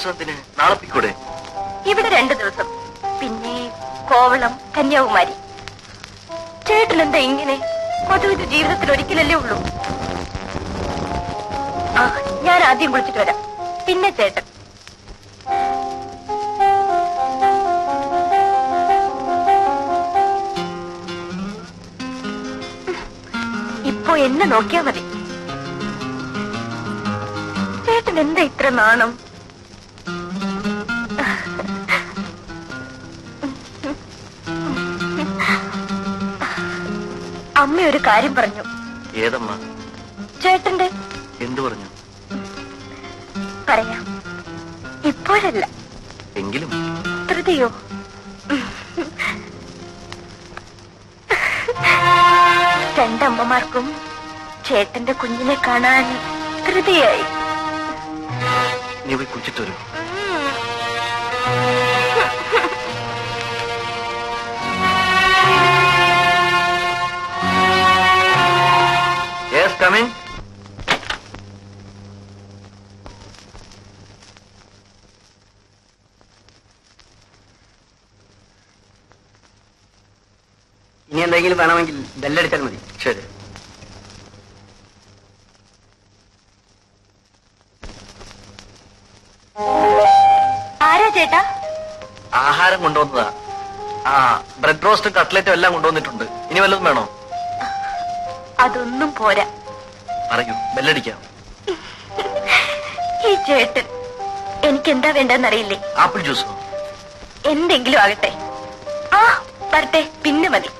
ദിവസം എന്തിന് നാളെ പിക്കൂടെ? ഇവിടെ രണ്ടു ദിവസം. പിന്നെ കോവളം കന്യാകുമാരി. ചേട്ടൻ എന്താ ഇങ്ങനെ? കൊതുവിന്റെ ജീവിതത്തിൽ ഒരിക്കലല്ലേ ഉള്ളൂ? ആ ഞാൻ ആദ്യം കുളിച്ചിട്ട് വരാം. പിന്നെ ചേട്ടൻ. ഇപ്പോ എന്നെ നോക്കിയാ മതി. ചേട്ടൻ എന്താ ഇത്ര നാണം? അമ്മ ഒരു കാര്യം പറഞ്ഞു. ഏതമ്മ? ചേട്ടന്റെ? എന്തു പറഞ്ഞു? പറയാം. ഇപ്പോഴല്ല. എങ്കിലും. ധൃതിയോ രണ്ടമ്മമാർക്കും ചേട്ടന്റെ കുഞ്ഞിനെ കാണാൻ ധൃതിയായി. നീ പോയി കുളിച്ചിട്ട് എന്തെങ്കിലും വേണമെങ്കിൽ ബെല്ലടിച്ചാൽ മതി. ശരി. ആരാ ചേട്ടാ? ആഹാരം കൊണ്ടുവന്നതാ. ആ ബ്രെഡ് റോസ്റ്റും കട്ട്ലറ്റും എല്ലാം കൊണ്ടുവന്നിട്ടുണ്ട്. ഇനി വല്ലതും വേണോ? അതൊന്നും പോരാ. പറയൂ ബെല്ലടിക്കാം. ഈ ചേട്ടൻ എനിക്ക് എന്താ വേണ്ടെന്നറിയില്ലേ ആപ്പിൾ ജ്യൂസോ? എന്തെങ്കിലും ആകട്ടെ. ആ വരട്ടെ പിന്നെ മതി.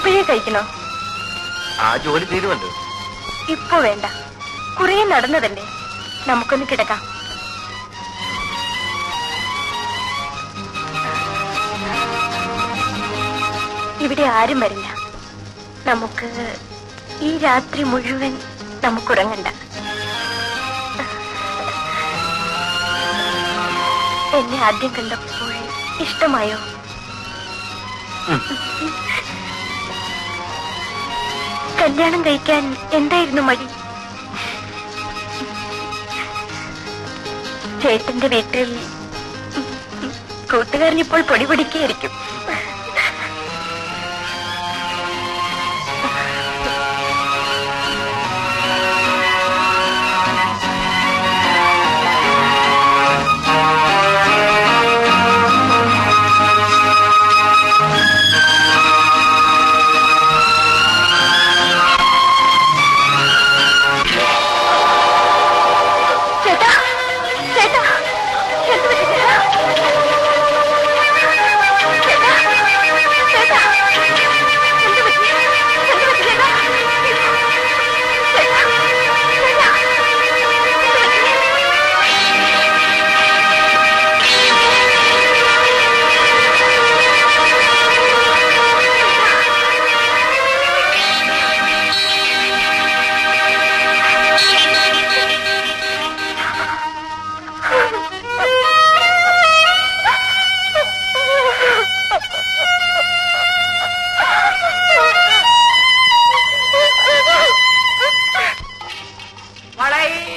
ഇപ്പോഴേ കഴിക്കണോ? ആ ജോലി തീരുമല്ലോ. ഇപ്പൊ വേണ്ട. കുറെ നടന്നതല്ലേ. നമുക്കൊന്ന് കിടക്കാം. ഇവിടെ ആരും വരില്ല. നമുക്ക് ഈ രാത്രി മുഴുവൻ നമുക്കുറങ്ങണ്ട. എന്നെ ആദ്യം കണ്ടപ്പോൾ ഇഷ്ടമായോ? കല്യാണം കഴിക്കാൻ എന്തായിരുന്നു മടി? ചേട്ടന്റെ വീട്ടിൽ കൂട്ടുകാരനിപ്പോൾ പൊടി പൊടിക്കായിരിക്കും.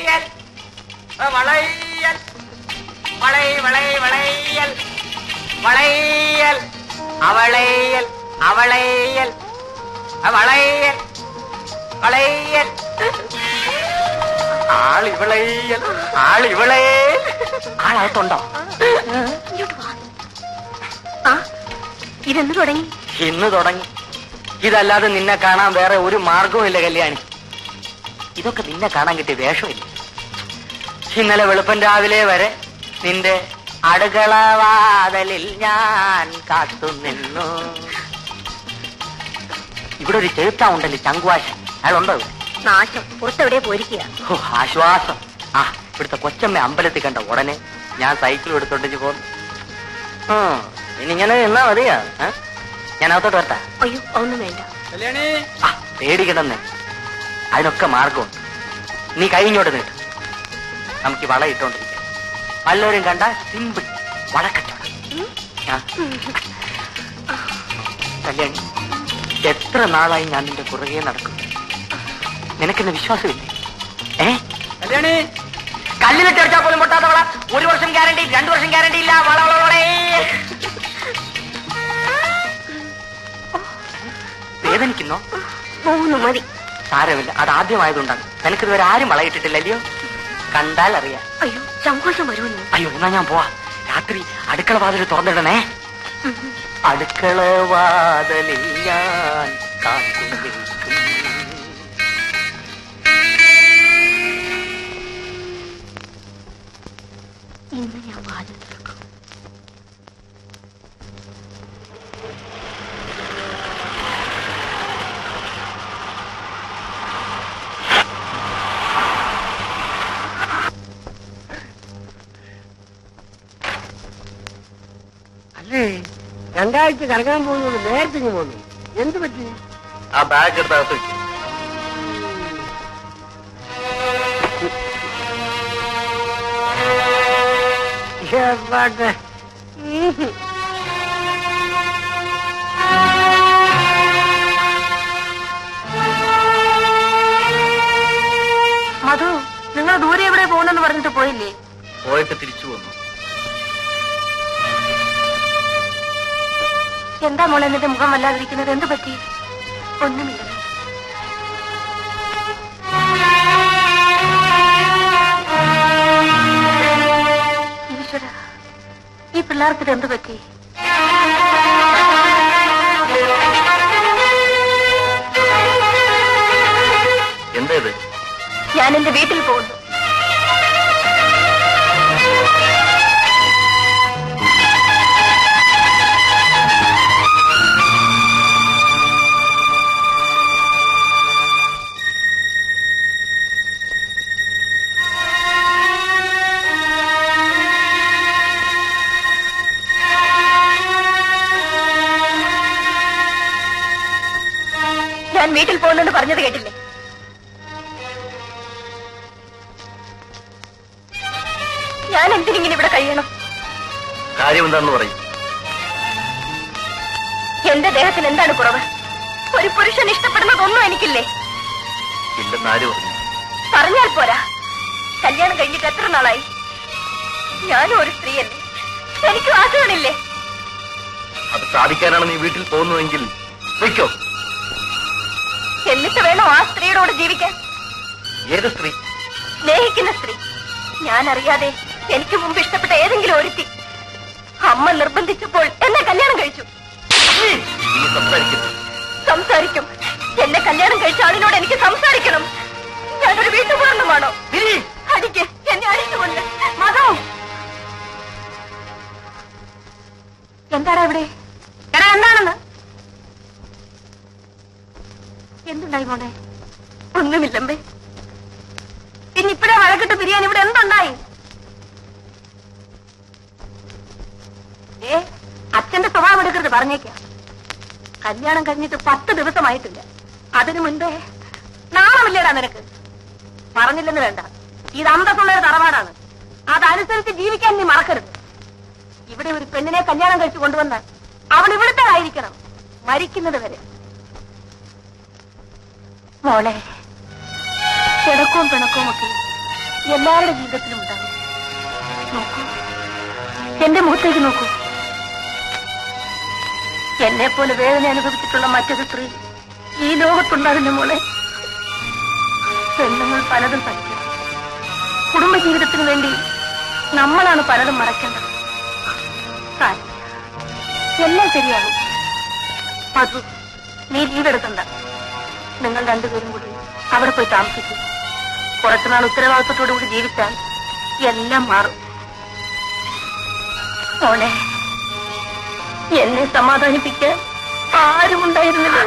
വളയൽ. വളയൽ. വളൈ വളൈ വളയൽ. വളയൽ. അവളയൽ അവളയൽ. വളയൽ. വളയൽ. ആളിവളയൽ ആളിവളേ ആളകത്തുണ്ടോ. ആ ഇതെന്ന് തുടങ്ങി? ഇന്ന് തുടങ്ങി. ഇതല്ലാതെ നിന്നെ കാണാൻ വേറെ ഒരു മാർഗവുമില്ല കല്യാണി. ഇതൊക്കെ നിന്നെ കാണാൻ കിട്ടിയ വേഷമില്ല? ഇന്നലെ വെളുപ്പൻ രാവിലെ വരെ നിന്റെ അടുക്കളവാതലിൽ ഞാൻ കാത്തു നിന്നു. ഇവിടെ ഒരു ചെറുത്താ ഉണ്ടല്ലേ ചങ്കുവാശൻ അയാളുണ്ടോ? നാശം. പുറത്തെവിടെ പോയിരിക്കുക? ഓ, ആശ്വാസം. ആ ഇവിടുത്തെ കൊച്ചമ്മ അമ്പലത്തിൽ കണ്ട ഉടനെ ഞാൻ സൈക്കിൾ എടുത്തോണ്ടിച്ച് പോന്നു. ഇനിങ്ങനെ ഇനി ഇങ്ങനെ എന്നാ മതിയാ? ഞാൻ അകത്തോട്ട് വരട്ടാ. അയ്യോ ഒന്നും വേണ്ട. ആ പേടിക്കണമെന്നേ അതിനൊക്കെ മാർഗം നീ കഴിഞ്ഞോട്ട് നീട്ട് നമുക്ക് വള ഇട്ടോണ്ടിരിക്കാം. വല്ലവരും കണ്ട സിമ്പിൾ വളക്കച്ചവടം. കല്യാണി എത്ര നാളായി ഞാൻ നിന്റെ പുറകെ നടക്കും നിനക്കെന്നെ വിശ്വാസമില്ലേ? ഏ? കല്യാണി! കല്ലിലിട്ട് അടിച്ചാൽ പോലും പൊട്ടാത്ത വള. ഒരു വർഷം ഗ്യാരണ്ടി രണ്ടു വർഷം ഗ്യാരണ്ടി ഇല്ല. വള വള വളേ. വേദനിക്കുന്നോ? മൂന്ന് മതി. സാരമില്ല. അത് ആദ്യമായതുകൊണ്ടാണ്. നിനക്കിതുവരെ ആരും വളയിട്ടിട്ടില്ലല്ലയോ കണ്ടാൽ അറിയാം അയ്യോ സങ്കോശം വരുമെന്ന്. അയ്യോ എന്നാ ഞാൻ പോവാ. രാത്രി അടുക്കള വാതിൽ തുറന്നിടണേ. അടുക്കള വാതിൽ ഞാൻ ഇന്ന് ഞാൻ വാതിൽ രണ്ടാഴ്ച കറങ്ങാൻ പോകുന്നത് നേരത്തെ പോന്നു എന്ത് പറ്റി ആ ബാഗ് എടുത്ത്? ഉം. മധു നിങ്ങൾ ദൂരെ എവിടെ പോകുന്നെന്ന് പറഞ്ഞിട്ട് പോയില്ലേ പോയിട്ട് തിരിച്ചു പോന്നു എന്താ മോളെ നിന്റെ മുഖം വല്ലാതിരിക്കുന്നത്? എന്ത് പറ്റി? ഒന്നുമില്ല. ഈശ്വര ഈ പിള്ളേർക്ക് എന്ത് പറ്റി? എന്താ ഇത്? ഞാൻ എന്റെ വീട്ടിൽ പോകുന്നു പോകുന്നെന്ന് പറഞ്ഞത് കേട്ടില്ലേ? ഞാൻ എന്തിനിങ്ങനെ ഇവിടെ കഴിയണം? കാര്യം എന്താന്ന് പറയും. എന്റെ ദേഹത്തിന് എന്താണ് കുറവ്? ഒരു പുരുഷൻ ഇഷ്ടപ്പെടുന്നതൊന്നും എനിക്കില്ലേ? പറഞ്ഞാൽ പോരാ. കല്യാണം കഴിഞ്ഞിട്ട് എത്ര നാളായി? ഞാനും ഒരു സ്ത്രീയല്ലേ. എനിക്ക് ആഗ്രഹമില്ലേ അത് സാധിക്കാനാണ് നീ വീട്ടിൽ പോകുന്നതെങ്കിൽ വയ്ക്കോ. എന്നിട്ട് വേണോ ആ സ്ത്രീയോട് ജീവിക്കാൻ. ഏത് സ്ത്രീ? സ്നേഹിക്കുന്ന സ്ത്രീ. ഞാൻ അറിയാതെ എനിക്ക് മുമ്പ് ഇഷ്ടപ്പെട്ട ഏതെങ്കിലും ഒരുത്തി. അമ്മ നിർബന്ധിച്ചപ്പോൾ എന്നെ കല്യാണം കഴിച്ചു. സംസാരിക്കും. എന്നെ കല്യാണം കഴിച്ച ആളിനോട് എനിക്ക് സംസാരിക്കണം. ഞാനൊരു വീട്ടുപൂർണമാണോ അടിക്ക് എന്നെ അടിച്ചുകൊണ്ട് മതോ. എന്താടാ ഇവിടെ എടാ എന്താണെന്ന്? എന്തുണ്ടായി മോനെ ഒന്നുമില്ലമ്പേ പിന്നെ ഇപ്പഴേ വഴക്കിട്ട് പിരിയാൻ ഇവിടെ എന്തുണ്ടായി? ഏ അച്ഛന്റെ സ്വഭാവം എടുക്കരുത് പറഞ്ഞേക്കാം. കല്യാണം കഴിഞ്ഞിട്ട് പത്ത് ദിവസമായിട്ടില്ല. അതിനു മുൻപേ നാണമില്ലേടാ നിനക്ക്? പറഞ്ഞില്ലെന്ന് വേണ്ട. ഇത് അന്തസ്സുള്ള ഒരു തറവാടാണ്. അതനുസരിച്ച് ജീവിക്കാൻ നീ മറക്കരുത്. ഇവിടെ ഒരു പെണ്ണിനെ കല്യാണം കഴിച്ചു കൊണ്ടുവന്നാൽ അവൾ ഇവിടുത്തെ ആയിരിക്കണം മരിക്കുന്നത് വരെ. മോളെ കിടക്കവും പിണക്കവും ഒക്കെ എല്ലാവരുടെ ജീവിതത്തിലും ഉണ്ടാകും. നോക്കൂ. എന്റെ മുഖത്തേക്ക് നോക്കൂ. എന്നെ പോലെ വേദന അനുഭവിച്ചിട്ടുള്ള മറ്റൊരു സ്ത്രീ ഈ ലോകത്തുണ്ടാകുന്ന മോളെ. പെണ്ണുങ്ങൾ പലതും പഠിക്കും കുടുംബജീവിതത്തിന് വേണ്ടി നമ്മളാണ് പലതും മറക്കേണ്ടത്. എല്ലാം ശരിയാകും. മധു നീ ലീവ് എടുക്കണ്ട. നിങ്ങൾ രണ്ടുപേരും കൂടി അവിടെ പോയി താമസിക്കും. കുറച്ചുനാൾ ഉത്തരവാദിത്വത്തോടു കൂടി ജീവിച്ചാൽ എല്ലാം മാറും. മോളെ എന്നെ സമാധാനിപ്പിക്കാൻ ആരുമുണ്ടായിരുന്നില്ല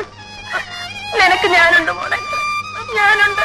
നിനക്ക് ഞാനുണ്ട് മോളെ ഞാനുണ്ട്.